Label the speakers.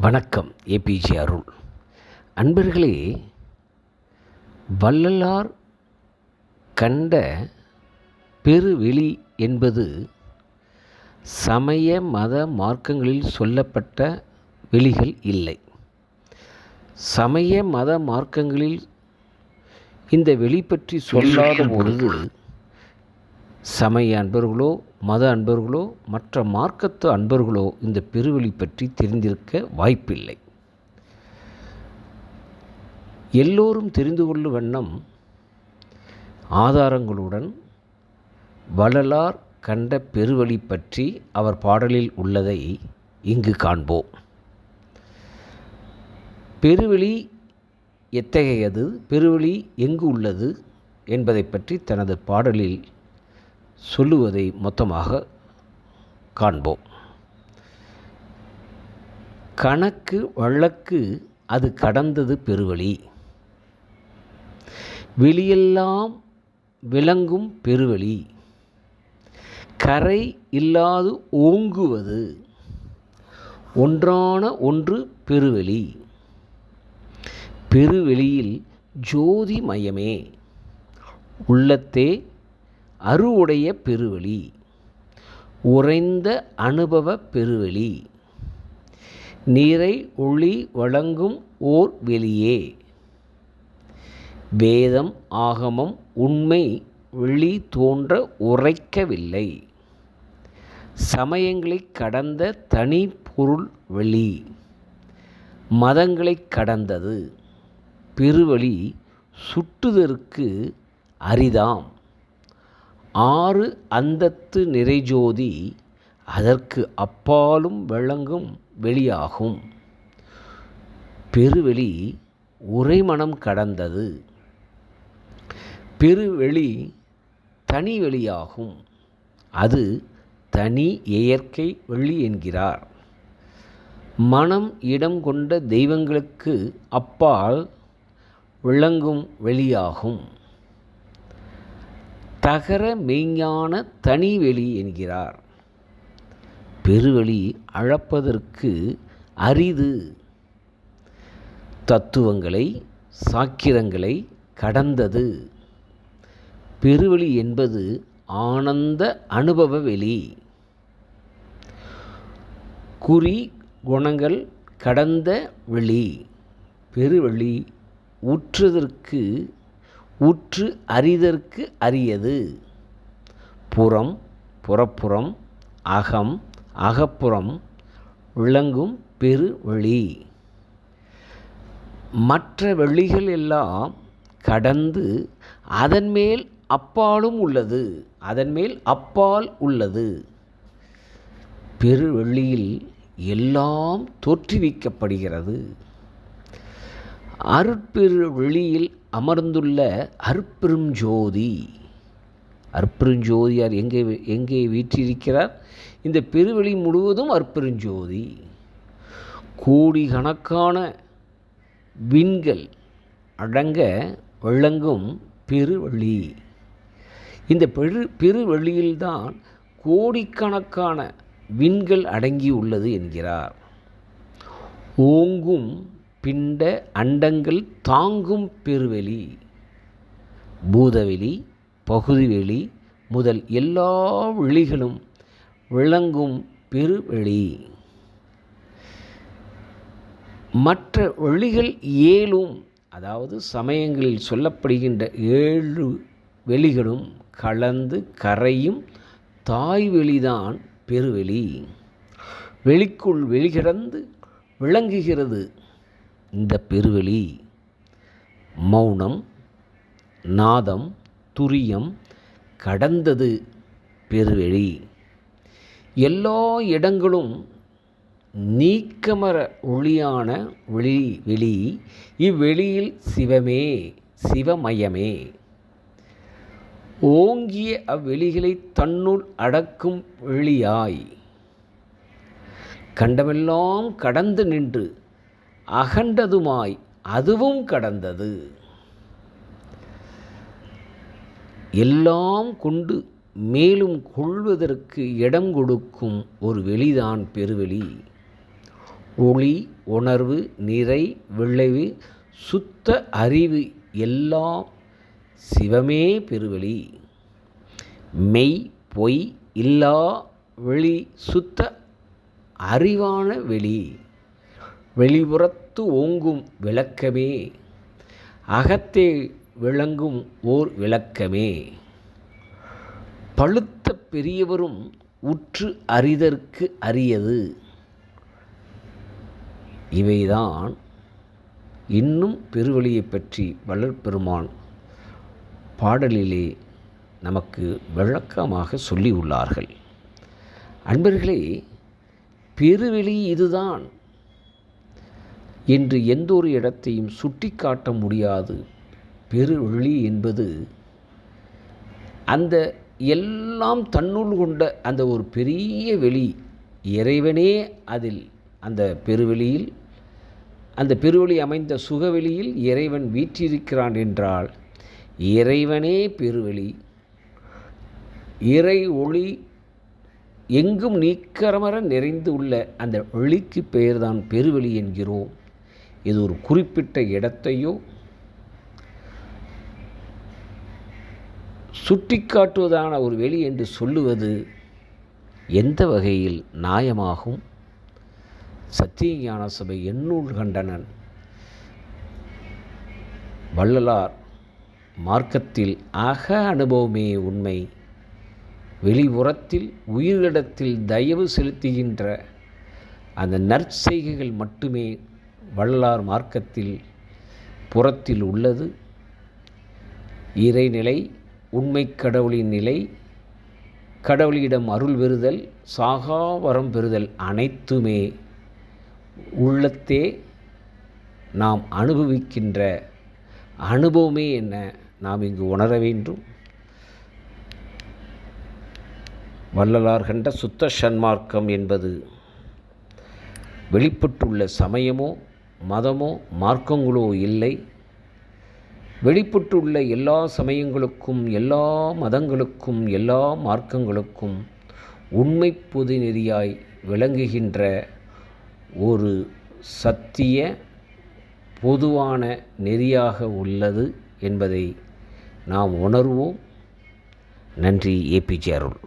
Speaker 1: வணக்கம் ஏபிஜே அருள். அன்பர்களே வள்ளலார் கண்ட பெருவெளி என்பது சமய மத மார்க்கங்களில் சொல்லப்பட்ட வெளிகள் இல்லை. சமய மத மார்க்கங்களில் இந்த வெளி பற்றி சொல்லாத பொழுது சமய அன்பர்களோ மத அன்பர்களோ மற்ற மார்க்கத்து அன்பர்களோ இந்த பெருவெளி பற்றி தெரிந்திருக்க வாய்ப்பில்லை. எல்லோரும் தெரிந்து கொள்ளும் வண்ணம் ஆதாரங்களுடன் வள்ளலார் கண்ட பெருவழி பற்றி அவர் பாடலில் உள்ளதை இங்கு காண்போம். பெருவெளி எத்தகையது? பெருவெளி எங்கு உள்ளது? என்பதை பற்றி தனது பாடலில் சொல்லுவதை மொத்தமாக காண்போம். கணக்கு வழக்கு அது கடந்தது பெருவழி. வெளியெல்லாம் விளங்கும் பெருவழி. கரை இல்லாது ஓங்குவது ஒன்றான ஒன்று பெருவெளி பெருவெளியில் ஜோதி மயமே உள்ளத்தே அருவுடைய பெருவெளி உறைந்த அனுபவ பெருவெளி நீரை ஒளி வழங்கும் ஓர் வெளியே வேதம் ஆகமம் உண்மை வெளி தோன்ற உரைக்கவில்லை. சமயங்களை கடந்த தனி பொருள் வெளி மதங்களை கடந்தது பெருவழி சுட்டுதற்கு அரிதாம். ஆறு அந்தத்து நிறைஜோதி அதற்கு அப்பாலும் விளங்கும் வெளியாகும். பெருவெளி உரைமணம் கடந்தது. பெருவெளி தனி வெளியாகும். அது தனி இயற்கை வெளி என்கிறார். மனம் இடம் கொண்ட தெய்வங்களுக்கு அப்பால் விளங்கும் வெளியாகும். தகர மெய்ஞான தனிவெளி என்கிறார். பெருவெளி அழப்பதற்கு அரிது. தத்துவங்களை சாக்கிரங்களை கடந்தது. பெருவெளி என்பது ஆனந்த அனுபவ வெளி. குறி குணங்கள் கடந்த வெளி. பெருவெளி உற்றுதற்கு உற்று அறிதற்கு அரியது. புறம் புறப்புறம் அகம் அகப்புறம் விளங்கும் பெருவெளி மற்ற வெளிகள் எல்லாம் கடந்து அதன் மேல் அப்பாலும் உள்ளது. அதன் மேல் அப்பால் உள்ளது. பெருவெளியில் எல்லாம் தோற்றுவிக்கப்படுகிறது. அருட்பெரு வெளியில் அமர்ந்துள்ள அருட்பெரும் ஜோதி அற்பெருஞ்சோதியார் எங்கே எங்கே வீற்றிருக்கிறார்? இந்த பெருவெளி முழுவதும் அற்பெருஞ்சோதி. கோடிக்கணக்கான விண்கள் அடங்க விளங்கும் பெருவெளி. இந்த பெரு பெருவெளியில்தான் கோடிக்கணக்கான விண்கள் அடங்கி உள்ளது என்கிறார். ஓங்கும் பிண்ட அண்டங்கள் தாங்கும் பெருவெளி பூதவெளி பகுதிவெளி முதல் எல்லா வெளிகளும் விளங்கும் பெருவெளி. மற்ற வெளிகள் ஏழும் அதாவது சமயங்களில் சொல்லப்படுகின்ற ஏழு வெளிகளும் கலந்து கரையும் தாய் வெளிதான் பெருவெளி. வெளிக்குள் வெளிகிடந்து விளங்குகிறது. இந்த பெருவெளி மௌனம் நாதம் துரியம் கடந்தது பெருவெளி. எல்லா இடங்களும் நீக்கமர ஒளியான வெளி வெளி இவ்வெளியில் சிவமே சிவமயமே. ஓங்கிய அவ்வெளிகளை தன்னுள் அடக்கும் வெளியாய் கண்டமெல்லாம் கடந்து நின்று அகண்டதுமாய் அதுவும் கடந்தது. எல்லாம் கொண்டு மேலும் கொள்வதற்கு இடம் கொடுக்கும் ஒரு வெளிதான் பெருவெளி. ஒளி உணர்வு நிறை விளைவு சுத்த அறிவு எல்லாம் சிவமே பெருவெளி. மெய் பொய் இல்லா வெளி சுத்த அறிவான வெளி. வெளிப்புறத்து ஓங்கும் விளக்கமே. அகத்தே விளங்கும் ஓர் விளக்கமே. பழுத்த பெரியவரும் உற்று அறிதற்கு அரியது. இவைதான் இன்னும் பெருவழியை பற்றி வளர்பெருமான் பாடலிலே நமக்கு விளக்கமாக சொல்லியுள்ளார்கள். அன்பர்களே பெருவெளி இதுதான். என்று எந்த ஒரு இடத்தையும் சுட்டிக்காட்ட முடியாது. பெருவெளி என்பது அந்த எல்லாம் தன்னுள் கொண்ட அந்த ஒரு பெரிய வெளி. இறைவனே அதில் அந்த பெருவெளியில் அந்த பெருவெளி அமைந்த சுகவெளியில் இறைவன் வீற்றிருக்கிறான் என்றால் இறைவனே பெருவெளி. இறை ஒளி எங்கும் நீக்கரமர நிறைந்து உள்ள அந்த ஒளிக்கு பெயர்தான் பெருவெளி என்கிறோம். இது ஒரு குறிப்பிட்ட இடத்தையோ சுட்டிக்காட்டுவதான ஒரு வெளி என்று சொல்லுவது எந்த வகையில் நியாயமாகும்? சத்திய ஞான சபை எண்ணூல் கண்டனன் வள்ளலார் மார்க்கத்தில் அக அனுபவமே உண்மை. வெளிப்புறத்தில் உயிரிடத்தில் தயவு செலுத்துகின்ற அந்த நற்செய்கைகள் மட்டுமே வள்ளலார் மார்க்கத்தில் புறத்தில் உள்ளது. இறைநிலை உண்மை கடவுளின் நிலை கடவுளிடம் அருள் பெறுதல் சாகாவரம் பெறுதல் அனைத்துமே உள்ளத்தே நாம் அனுபவிக்கின்ற அனுபவமே என்ன நாம் இங்கு உணர வேண்டும். வள்ளலார் கண்ட சுத்த சன்மார்க்கம் என்பது வெளிப்பட்டுள்ள சமயமோ மதமோ மார்க்கங்களோ இல்லை. வெளிப்பட்டுள்ள எல்லா சமயங்களுக்கும் எல்லா மதங்களுக்கும் எல்லா மார்க்கங்களுக்கும் உண்மை பொது நெறியாய் விளங்குகின்ற ஒரு சத்திய பொதுவான நெறியாக உள்ளது என்பதை நாம் உணர்வோம். நன்றி ஏபிஜே அருள்.